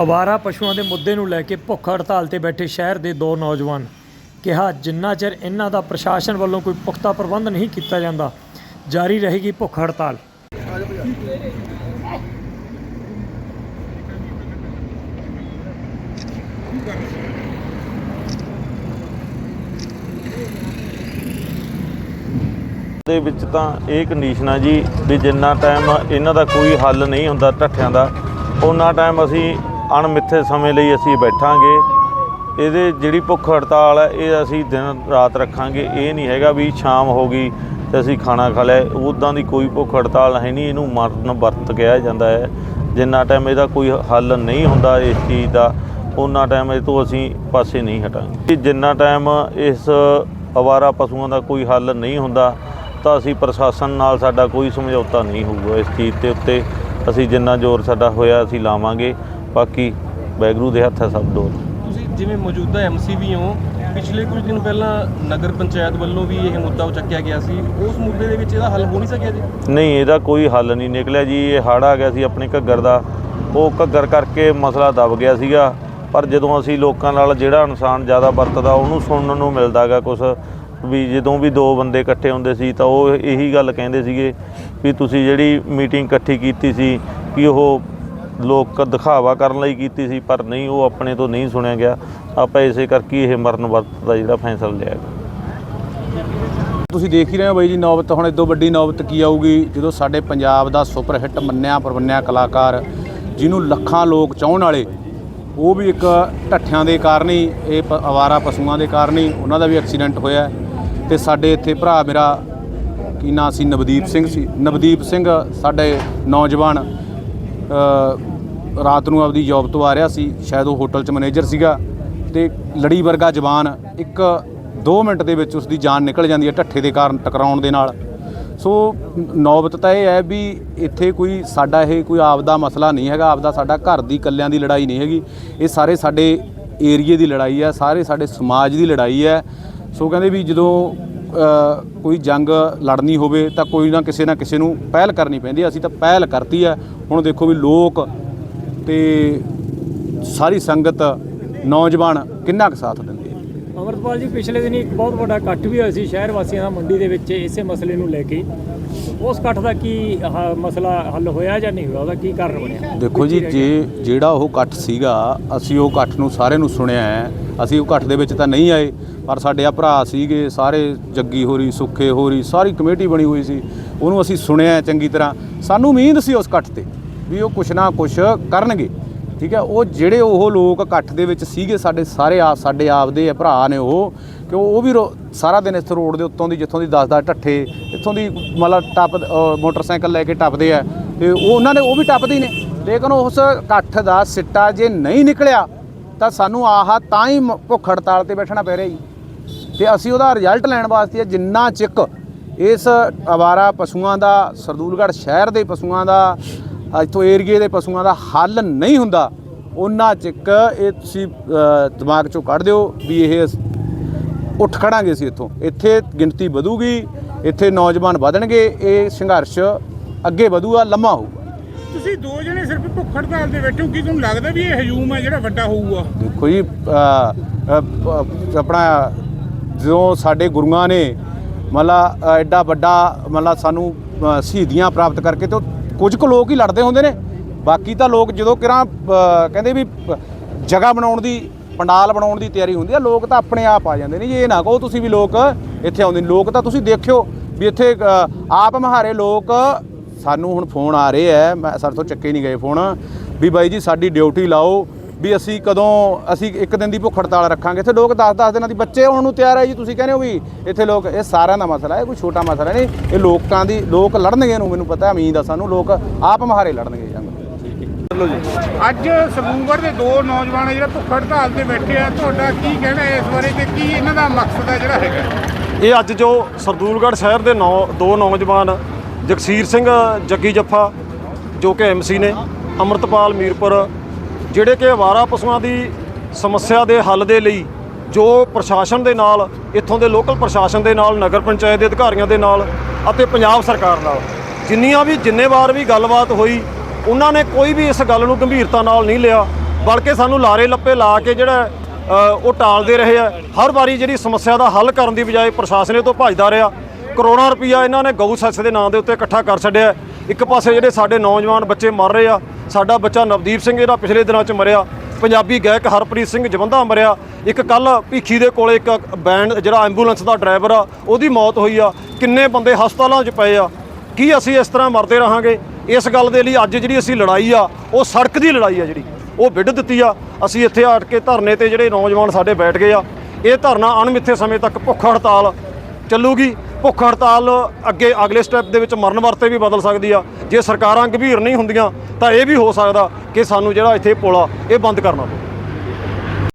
ਅਵਾਰਾ ਪਸ਼ੂਆਂ ਦੇ ਮੁੱਦੇ ਨੂੰ ਲੈ ਕੇ ਭੁੱਖ ਹੜਤਾਲ ਤੇ ਬੈਠੇ ਸ਼ਹਿਰ ਦੇ ਦੋ ਨੌਜਵਾਨ ਕਿਹਾ, ਜਿੰਨਾ ਚਿਰ ਇਹਨਾਂ ਦਾ ਪ੍ਰਸ਼ਾਸਨ ਵੱਲੋਂ ਕੋਈ ਪੁਖਤਾ ਪ੍ਰਬੰਧ ਨਹੀਂ ਕੀਤਾ ਜਾਂਦਾ, ਜਾਰੀ ਰਹੇਗੀ ਭੁੱਖ ਹੜਤਾਲ। ਦੇ ਵਿੱਚ ਤਾਂ ਇਹ ਕੰਡੀਸ਼ਨ ਆ ਜੀ ਵੀ ਜਿੰਨਾ ਟਾਈਮ ਇਹਨਾਂ ਦਾ ਕੋਈ ਹੱਲ ਨਹੀਂ ਹੁੰਦਾ ਢੱਠਿਆਂ ਦਾ ਉਹਨਾਂ ਟਾਈਮ ਅਸੀਂ ਅਣਮਿੱਥੇ ਸਮੇਂ ਲਈ ਅਸੀਂ ਬੈਠਾਂਗੇ। ਇਹਦੇ ਜਿਹੜੀ ਭੁੱਖ ਹੜਤਾਲ ਹੈ, ਇਹ ਅਸੀਂ ਦਿਨ ਰਾਤ ਰੱਖਾਂਗੇ। ਇਹ ਨਹੀਂ ਹੈਗਾ ਵੀ ਸ਼ਾਮ ਹੋ ਗਈ ਤੇ ਅਸੀਂ ਖਾਣਾ ਖਾ ਲਿਆ। ਉਦਾਂ ਦੀ ਕੋਈ ਭੁੱਖ ਹੜਤਾਲ ਹੈ ਨਹੀਂ, ਇਹਨੂੰ ਮਰਨ ਵਰਤ ਕਿਹਾ ਜਾਂਦਾ ਹੈ। ਜਿੰਨਾ ਟਾਈਮ ਇਹਦਾ ਕੋਈ ਹੱਲ ਨਹੀਂ ਹੁੰਦਾ ਇਸ ਚੀਜ਼ ਦਾ ਉਹਨਾਂ ਟਾਈਮ ਇਹ ਤੋਂ ਅਸੀਂ ਪਾਸੇ ਨਹੀਂ ਹਟਾਂਗੇ। ਜਿੰਨਾ ਟਾਈਮ ਇਸ ਅਵਾਰਾ ਪਸ਼ੂਆਂ ਦਾ ਕੋਈ ਹੱਲ ਨਹੀਂ ਹੁੰਦਾ, ਤਾਂ ਅਸੀਂ ਪ੍ਰਸ਼ਾਸਨ ਨਾਲ ਸਾਡਾ ਕੋਈ ਸਮਝੌਤਾ ਨਹੀਂ ਹੋਊਗਾ ਇਸ ਚੀਜ਼ ਦੇ ਉੱਤੇ। ਅਸੀਂ ਜਿੰਨਾ ਜ਼ੋਰ ਸਾਡਾ ਹੋਇਆ ਅਸੀਂ ਲਾਵਾਂਗੇ। ਬਾਕੀ ਵੈਗਰੂ ਦੇ ਹੱਥ ਹੈ ਸਭ ਦੋ। ਤੁਸੀਂ ਜਿਵੇਂ ਮੌਜੂਦਾ ਐਮਸੀ ਵੀ ਹੋ ਪਿਛਲੇ ਕੁਝ ਦਿਨ ਪਹਿਲਾਂ ਨਗਰ ਪੰਚਾਇਤ ਵੱਲੋਂ ਵੀ ਇਹ ਮੁੱਦਾ ਉਚੱਕਿਆ ਗਿਆ ਸੀ। ਉਸ ਮੁੱਦੇ ਦੇ ਵਿੱਚ ਇਹਦਾ ਹੱਲ ਹੋ ਨਹੀਂ ਸਕਿਆ ਜੀ? ਨਹੀਂ ਇਹਦਾ ਕੋਈ ਹੱਲ ਨਹੀਂ ਨਿਕਲਿਆ ਜੀ। ਇਹ ਹੜ੍ਹ ਆ ਗਿਆ ਸੀ ਆਪਣੇ ਘੱਗਰ ਦਾ। ਉਹ ਘੱਗਰ ਕਰਕੇ ਮਸਲਾ ਦਬ ਗਿਆ ਸੀਗਾ। ਪਰ ਜਦੋਂ ਅਸੀਂ ਲੋਕਾਂ ਨਾਲ ਜਿਹੜਾ ਇਨਸਾਨ ਜ਼ਿਆਦਾ ਵਰਤਦਾ ਉਹਨੂੰ ਸੁਣਨ ਨੂੰ ਮਿਲਦਾਗਾ ਕੁਝ ਵੀ ਜਦੋਂ ਵੀ ਦੋ ਬੰਦੇ ਇਕੱਠੇ ਹੁੰਦੇ ਸੀ ਤਾਂ ਉਹ ਇਹੀ ਗੱਲ ਕਹਿੰਦੇ ਸੀਗੇ ਵੀ ਤੁਸੀਂ ਜਿਹੜੀ ਮੀਟਿੰਗ ਇਕੱਠੀ ਕੀਤੀ ਸੀ ਕਿ ਉਹ ਲੋਕ ਦਿਖਾਵਾ ਕਰਨ ਲਈ ਕੀਤੀ ਸੀ, ਪਰ ਨਹੀਂ, ਉਹ ਆਪਣੇ ਤੋਂ ਨਹੀਂ ਸੁਣਿਆ ਗਿਆ। ਆਪਾਂ ਇਸੇ ਕਰਕੇ ਇਹ ਮਰਨ ਵਰਤ ਦਾ ਜਿਹੜਾ ਫੈਸਲਾ ਲਿਆ ਤੁਸੀਂ ਦੇਖ ਹੀ ਰਹੇ ਹੋ ਬਾਈ ਜੀ, ਨੌਬਤ, ਹੁਣ ਇਦੋਂ ਵੱਡੀ ਨੌਬਤ ਕੀ ਆਊਗੀ? ਜਦੋਂ ਸਾਡੇ ਪੰਜਾਬ ਦਾ ਸੁਪਰ ਹਿੱਟ ਮੰਨਿਆ ਪਰਵੰਨਿਆ ਕਲਾਕਾਰ, ਜਿਹਨੂੰ ਲੱਖਾਂ ਲੋਕ ਚਾਹਣ ਵਾਲੇ, ਉਹ ਵੀ ਇੱਕ ਢੱਠਿਆਂ ਦੇ ਕਾਰਨ ਹੀ, ਇਹ ਪ- ਅਵਾਰਾ ਪਸ਼ੂਆਂ ਦੇ ਕਾਰਨ ਹੀ ਉਹਨਾਂ ਦਾ ਵੀ ਐਕਸੀਡੈਂਟ ਹੋਇਆ ਹੈ। ਤੇ ਸਾਡੇ ਇੱਥੇ ਭਰਾ ਮੇਰਾ, ਕੀ ਨਾਂ ਸੀ? ਨਵਦੀਪ ਸਿੰਘ ਸੀ। ਨਵਦੀਪ ਸਿੰਘ, ਸਾਡੇ ਨੌਜਵਾਨ ਰਾਤ ਨੂੰ ਆਪਦੀ ਜੌਬ ਤੋਂ ਆ ਰਿਹਾ ਸੀ, ਸ਼ਾਇਦ ਉਹ ਹੋਟਲ 'ਚ ਮੈਨੇਜਰ ਸੀਗਾ ਤੇ ਲੜੀ ਵਰਗਾ ਜਵਾਨ ਇੱਕ 2 ਮਿੰਟ ਦੇ ਵਿੱਚ ਉਸ ਦੀ ਜਾਨ ਨਿਕਲ ਜਾਂਦੀ ਹੈ ਢੱਠੇ ਦੇ ਕਾਰਨ ਟਕਰਾਉਣ ਦੇ ਨਾਲ। ਸੋ ਨੌਬਤ ਤਾਂ ਇਹ ਹੈ ਵੀ ਇੱਥੇ ਕੋਈ ਸਾਡਾ ਇਹ ਕੋਈ ਆਪਦਾ ਮਸਲਾ ਨਹੀਂ ਹੈਗਾ, ਆਪਦਾ ਸਾਡਾ ਘਰ ਦੀ ਕੱਲਿਆਂ ਦੀ ਲੜਾਈ ਨਹੀਂ ਹੈਗੀ। ਇਹ ਸਾਰੇ ਸਾਡੇ ਏਰੀਏ ਦੀ ਲੜਾਈ ਹੈ, ਸਾਰੇ ਸਾਡੇ ਸਮਾਜ ਦੀ ਲੜਾਈ ਹੈ। ਸੋ ਕਹਿੰਦੇ ਵੀ ਜਦੋਂ ਕੋਈ ਜੰਗ ਲੜਨੀ ਹੋਵੇ ਤਾਂ ਕੋਈ ਨਾ ਕਿਸੇ ਨਾ ਕਿਸੇ ਨੂੰ ਪਹਿਲ ਕਰਨੀ ਪੈਂਦੀ ਹੈ। ਅਸੀਂ ਤਾਂ ਪਹਿਲ ਕਰਤੀ ਹੈ। ਹੁਣ ਦੇਖੋ ਵੀ ਲੋਕ ਤੇ ਸਾਰੀ ਸੰਗਤ ਨੌਜਵਾਨ ਕਿੰਨਾ ਕੁ ਸਾਥ ਦਿੰਦੇ ਅਮਰਪਾਲ ਜੀ ਪਿਛਲੇ ਦਿਨੀ ਇੱਕ ਬਹੁਤ ਵੱਡਾ ਇਕੱਠ ਵੀ ਹੋਇਆ ਸੀ ਸ਼ਹਿਰ ਵਾਸੀਆਂ ਦਾ ਮੰਡੀ ਦੇ ਵਿੱਚ ਇਸੇ ਮਸਲੇ ਨੂੰ ਲੈ ਕੇ। ਉਸ ਇਕੱਠ ਦਾ ਕੀ ਮਸਲਾ ਹੱਲ ਹੋਇਆ ਜਾਂ ਨਹੀਂ ਹੋਇਆ? ਉਹਦਾ ਕੀ ਕਾਰਨ ਬਣਿਆ? ਦੇਖੋ ਜੀ ਜੇ ਜਿਹੜਾ ਉਹ ਇਕੱਠ ਸੀਗਾ ਅਸੀਂ ਉਹ ਇਕੱਠ ਨੂੰ ਸਾਰੇ ਨੂੰ ਸੁਣਿਆ ਹੈ। ਅਸੀਂ ਉਹ ਇਕੱਠ ਦੇ ਵਿੱਚ ਤਾਂ ਨਹੀਂ ਆਏ ਪਰ ਸਾਡੇ ਆ ਭਰਾ ਸੀਗੇ ਸਾਰੇ ਜੱਗੀ ਹੋਰੀ ਸੁੱਖੇ ਹੋਰੀ ਸਾਰੀ ਕਮੇਟੀ ਬਣੀ ਹੋਈ ਸੀ। ਉਹਨੂੰ ਅਸੀਂ ਸੁਣਿਆ ਹੈ ਚੰਗੀ ਤਰ੍ਹਾਂ। ਸਾਨੂੰ ਉਮੀਦ ਸੀ ਉਸ ਇਕੱਠ ਤੇ। ਵੀ ਉਹ ਕੁਛ ਨਾ ਕੁਛ ਕਰਨਗੇ। ਠੀਕ ਹੈ, ਉਹ ਜਿਹੜੇ ਉਹ ਲੋਕ ਇਕੱਠ ਦੇ ਵਿੱਚ ਸੀਗੇ ਸਾਡੇ ਸਾਰੇ ਆ, ਸਾਡੇ ਆਪਦੇ ਆ ਭਰਾ ਨੇ ਉਹ, ਕਿ ਉਹ ਵੀ ਰੋ- ਸਾਰਾ ਦਿਨ ਇਸ ਰੋਡ ਦੇ ਉੱਤੋਂ ਦੀ ਜਿੱਥੋਂ ਦੀ 10-10 ਢੱਠੇ, ਇੱਥੋਂ ਦੀ ਮਤਲਬ ਟੱਪ ਮੋਟਰਸਾਈਕਲ ਲੈ ਕੇ ਟੱਪਦੇ ਆ, ਤੇ ਉਹ ਉਹਨਾਂ ਨੇ ਉਹ ਵੀ ਟੱਪਦੇ ਹੀ ਨੇ। ਲੇਕਿਨ ਉਸ ਇਕੱਠ ਦਾ ਸਿੱਟਾ ਜੇ ਨਹੀਂ ਨਿਕਲਿਆ, ਤਾਂ ਸਾਨੂੰ ਆਹ ਤਾਂ ਹੀ ਭੁੱਖ ਹੜਤਾਲ ਤੇ ਬੈਠਣਾ ਪੈ ਰਿਹਾ ਜੀ। ਤੇ ਅਸੀਂ ਉਹਦਾ ਰਿਜ਼ਲਟ ਲੈਣ ਵਾਸਤੇ ਜਿੰਨਾ ਚਿਕ ਇਸ ਅਵਾਰਾ ਪਸ਼ੂਆਂ ਦਾ, ਸਰਦੂਲਗੜ੍ਹ ਸ਼ਹਿਰ ਦੇ ਪਸ਼ੂਆਂ ਦਾ ਇੱਥੋਂ ਏਰੀਏ ਦੇ ਪਸ਼ੂਆਂ ਦਾ ਹੱਲ ਨਹੀਂ ਹੁੰਦਾ ਉਹਨਾਂ ਚਿਕ ਇਹ ਤੁਸੀਂ ਦਿਮਾਗ ਚੋਂ ਕੱਢ ਦਿਓ ਵੀ ਇਹ ਉੱਠ ਖੜਾਂਗੇ ਅਸੀਂ ਇੱਥੋਂ। ਇੱਥੇ ਗਿਣਤੀ ਵਧੂਗੀ ਇੱਥੇ ਨੌਜਵਾਨ ਵਧਣਗੇ ਇਹ ਸੰਘਰਸ਼ ਅੱਗੇ ਵਧੂਗਾ ਲੰਮਾ ਹੋਊਗਾ। ਤੁਸੀਂ ਦੋ ਜਣੇ ਸਿਰਫ ਭੁੱਖ ਹੜਤਾਲ ਤੇ ਬੈਠੇ ਹੋ ਕੀ ਤੁਹਾਨੂੰ ਲੱਗਦਾ ਵੀ ਇਹ ਹਜੂਮ ਹੈ ਜਿਹੜਾ ਵੱਡਾ ਹੋਊਗਾ? ਦੇਖੋ ਜੀ ਆਪਣਾ ਜਦੋਂ ਸਾਡੇ ਗੁਰੂਆਂ ਨੇ ਮਤਲਬ ਐਡਾ ਵੱਡਾ ਮਤਲਬ ਸਾਨੂੰ ਸ਼ਹੀਦੀਆਂ ਪ੍ਰਾਪਤ ਕਰਕੇ ਤੇ ਕੁਝ ਕੁ ਲੋਕ ਹੀ ਲੜਦੇ ਹੁੰਦੇ ਨੇ। ਬਾਕੀ ਤਾਂ ਲੋਕ ਜਦੋਂ ਕਿਰਾਂ ਕਹਿੰਦੇ ਵੀ, ਜਗ੍ਹਾ ਬਣਾਉਣ ਦੀ, ਪੰਡਾਲ ਬਣਾਉਣ ਦੀ ਤਿਆਰੀ ਹੁੰਦੀ ਆ, ਲੋਕ ਤਾਂ ਆਪਣੇ ਆਪ ਆ ਜਾਂਦੇ ਨੇ। ਜੀ ਇਹ ਨਾ ਕਹੋ ਤੁਸੀਂ ਵੀ ਲੋਕ ਇੱਥੇ ਆਉਂਦੇ ਨੇ। ਲੋਕ ਤਾਂ ਤੁਸੀਂ ਦੇਖਿਓ ਵੀ ਇੱਥੇ ਆਪ ਮਹਾਰੇ ਲੋਕ, ਸਾਨੂੰ ਹੁਣ ਫੋਨ ਆ ਰਹੇ ਐ। ਮੈਂ ਸਾਡੇ ਤੋਂ ਚੱਕੇ ਨਹੀਂ ਗਏ ਫੋਨ। ਵੀ ਬਾਈ ਜੀ, ਸਾਡੀ ਡਿਊਟੀ ਲਾਓ। ਵੀ ਅਸੀਂ ਕਦੋਂ ਅਸੀਂ ਇੱਕ ਦਿਨ ਦੀ ਭੁੱਖ ਹੜਤਾਲ ਰੱਖਾਂਗੇ। ਇੱਥੇ ਲੋਕ 10-10 ਦਿਨਾਂ ਦੀ ਬੱਚੇ ਆਉਣ ਨੂੰ ਤਿਆਰ ਹੈ ਜੀ ਤੁਸੀਂ ਕਹਿੰਦੇ ਹੋ ਵੀ ਇੱਥੇ ਲੋਕ ਇਹ ਸਾਰਿਆਂ ਦਾ ਮਸਲਾ ਹੈ ਕੋਈ ਛੋਟਾ ਮਸਲਾ ਨਹੀਂ। ਇਹ ਲੋਕਾਂ ਦੀ ਲੋਕ ਲੜਨਗੇ ਨੂੰ ਮੈਨੂੰ ਪਤਾ ਉਮੀਦ ਆ ਸਾਨੂੰ ਲੋਕ ਆਪ ਮਹਾਰੇ ਲੜਨਗੇ ਜੰਗ। ਅੱਜ ਸਰਦੂਲਗੜ੍ਹ ਦੇ ਦੋ ਨੌਜਵਾਨ ਜਿਹੜਾ ਭੁੱਖ ਹੜਤਾਲ ਤੇ ਬੈਠੇ ਆ ਤੁਹਾਡਾ ਕੀ ਕਹਿਣਾ ਹੈ ਇਸ ਬਾਰੇ ਤੇ ਕੀ ਇਹਨਾਂ ਦਾ ਮਕਸਦ ਹੈ ਜਿਹੜਾ ਹੈਗਾ? ਇਹ ਅੱਜ ਜੋ ਸਰਦੂਲਗੜ੍ਹ ਸ਼ਹਿਰ ਦੇ ਨੌ ਦੋ ਨੌਜਵਾਨ ਜਗਸੀਰ ਸਿੰਘ ਜੱਗੀ ਜੱਫਾ ਜੋ ਕਿ ਐਮਸੀ ਨੇ ਅਮਰਤਪਾਲ ਮੀਰਪੁਰ ਜਿਹੜੇ ਕਿ ਅਵਾਰਾ ਪਸ਼ੂਆਂ ਦੀ ਸਮੱਸਿਆ ਦੇ ਹੱਲ ਦੇ ਲਈ ਜੋ ਪ੍ਰਸ਼ਾਸਨ ਦੇ ਨਾਲ, ਇੱਥੋਂ ਦੇ ਲੋਕਲ ਪ੍ਰਸ਼ਾਸਨ ਦੇ ਨਾਲ, ਨਗਰ ਪੰਚਾਇਤ ਦੇ ਅਧਿਕਾਰੀਆਂ ਦੇ ਨਾਲ ਅਤੇ ਪੰਜਾਬ ਸਰਕਾਰ ਨਾਲ, ਜਿੰਨੀਆਂ ਵੀ ਜਿੰਨੇ ਵਾਰ ਵੀ ਗੱਲਬਾਤ ਹੋਈ, ਉਹਨਾਂ ਨੇ ਕੋਈ ਵੀ ਇਸ ਗੱਲ ਨੂੰ ਗੰਭੀਰਤਾ ਨਾਲ ਨਹੀਂ ਲਿਆ, ਬਲਕਿ ਸਾਨੂੰ ਲਾਰੇ ਲੱਪੇ ਲਾ ਕੇ ਜਿਹੜਾ ਉਹ ਟਾਲਦੇ ਰਹੇ ਆ। ਹਰ ਵਾਰੀ ਜਿਹੜੀ ਸਮੱਸਿਆ ਦਾ ਹੱਲ ਕਰਨ ਦੀ ਬਜਾਏ ਪ੍ਰਸ਼ਾਸਨ ਇਹ ਤੋਂ ਭੱਜਦਾ ਰਿਹਾ। ਕਰੋੜਾਂ ਰੁਪਈਆ ਇਹਨਾਂ ਨੇ ਗਊ ਸੈਸ ਦੇ ਨਾਂ ਦੇ ਉੱਤੇ ਇਕੱਠਾ ਕਰ ਛੱਡਿਆ। ਇੱਕ ਪਾਸੇ ਜਿਹੜੇ ਸਾਡੇ ਨੌਜਵਾਨ ਬੱਚੇ ਮਰ ਰਹੇ ਆ ਸਾਡਾ ਬੱਚਾ ਨਵਦੀਪ ਸਿੰਘ ਜਿਹੜਾ ਪਿਛਲੇ ਦਿਨਾਂ 'ਚ ਮਰਿਆ। ਪੰਜਾਬੀ ਗਾਇਕ ਹਰਪ੍ਰੀਤ ਸਿੰਘ ਜਵੰਦਾ ਮਰਿਆ। ਇੱਕ ਕੱਲ ਭੀਖੀ ਦੇ ਕੋਲੇ ਇੱਕ ਬੈਂਡ, ਜਿਹੜਾ ਐਂਬੂਲੈਂਸ ਦਾ ਡਰਾਈਵਰ ਆ, ਉਹਦੀ ਮੌਤ ਹੋਈ ਆ। ਕਿੰਨੇ ਬੰਦੇ ਹਸਪਤਾਲਾਂ 'ਚ ਪਏ ਆ। ਕੀ ਅਸੀਂ ਇਸ ਤਰ੍ਹਾਂ ਮਰਦੇ ਰਹਾਂਗੇ? ਇਸ ਗੱਲ ਦੇ ਲਈ ਅੱਜ ਜਿਹੜੀ ਅਸੀਂ ਲੜਾਈ ਆ, ਉਹ ਸੜਕ ਦੀ ਲੜਾਈ ਆ ਜਿਹੜੀ। ਉਹ ਵਿੱਢ ਦਿੱਤੀ ਆ। ਅਸੀਂ ਇੱਥੇ ਆਟ ਕੇ ਧਰਨੇ ਤੇ ਜਿਹੜੇ ਨੌਜਵਾਨ ਸਾਡੇ ਬੈਠ ਗਏ ਆ। ਇਹ ਧਰਨਾ ਅਣਮਿੱਥੇ ਸਮੇਂ ਤੱਕ ਭੁੱਖ ਹੜਤਾਲ ਚੱਲੂਗੀ। ਭੁੱਖ ਹੜਤਾਲ ਅੱਗੇ ਅਗਲੇ ਸਟੈਪ ਦੇ ਵਿੱਚ ਮਰਨ ਵਰਤੇ ਵੀ ਬਦਲ ਸਕਦੀ ਆ। ਜੇ ਸਰਕਾਰਾਂ ਗੰਭੀਰ ਨਹੀਂ ਹੁੰਦੀਆਂ, ਤਾਂ ਇਹ ਵੀ ਹੋ ਸਕਦਾ ਕਿ ਸਾਨੂੰ ਜਿਹੜਾ ਇੱਥੇ ਪੁਲ ਆ, ਇਹ ਬੰਦ ਕਰਨਾ ਪਵੇ।